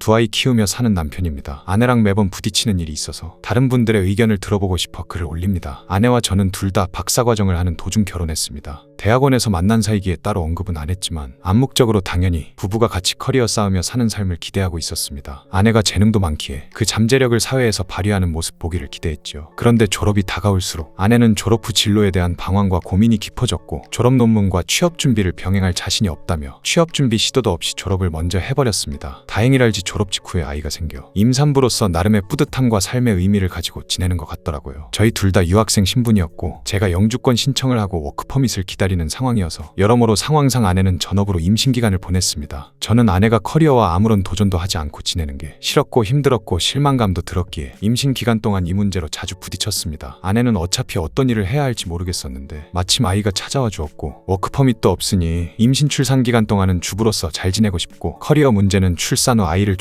두 아이 키우며 사는 남편입니다. 아내랑 매번 부딪히는 일이 있어서 다른 분들의 의견을 들어보고 싶어 글을 올립니다. 아내와 저는 둘 다 박사 과정을 하는 도중 결혼했습니다. 대학원에서 만난 사이기에 따로 언급은 안 했지만 암묵적으로 당연히 부부가 같이 커리어 쌓으며 사는 삶을 기대하고 있었습니다. 아내가 재능도 많기에 그 잠재력을 사회에서 발휘하는 모습 보기를 기대했죠. 그런데 졸업이 다가올수록 아내는 졸업 후 진로에 대한 방황과 고민이 깊어졌고 졸업 논문과 취업 준비를 병행할 자신이 없다며 취업 준비 시도도 없이 졸업을 먼저 해버렸습니다. 다행이랄지 졸업 직후에 아이가 생겨 임산부로서 나름의 뿌듯함과 삶의 의미를 가지고 지내는 것 같더라고요. 저희 둘 다 유학생 신분이었고 제가 영주권 신청을 하고 워크퍼밋을 기다리는 상황이어서 여러모로 상황상 아내는 전업으로 임신 기간을 보냈습니다. 저는 아내가 커리어와 아무런 도전도 하지 않고 지내는 게 싫었고 힘들었고 실망감도 들었기에 임신 기간 동안 이 문제로 자주 부딪혔습니다. 아내는 어차피 어떤 일을 해야 할지 모르겠었는데 마침 아이가 찾아와 주었고 워크퍼밋도 없으니 임신 출산 기간 동안은 주부로서 잘 지내고 싶고 커리어 문제는 출산 후 아이를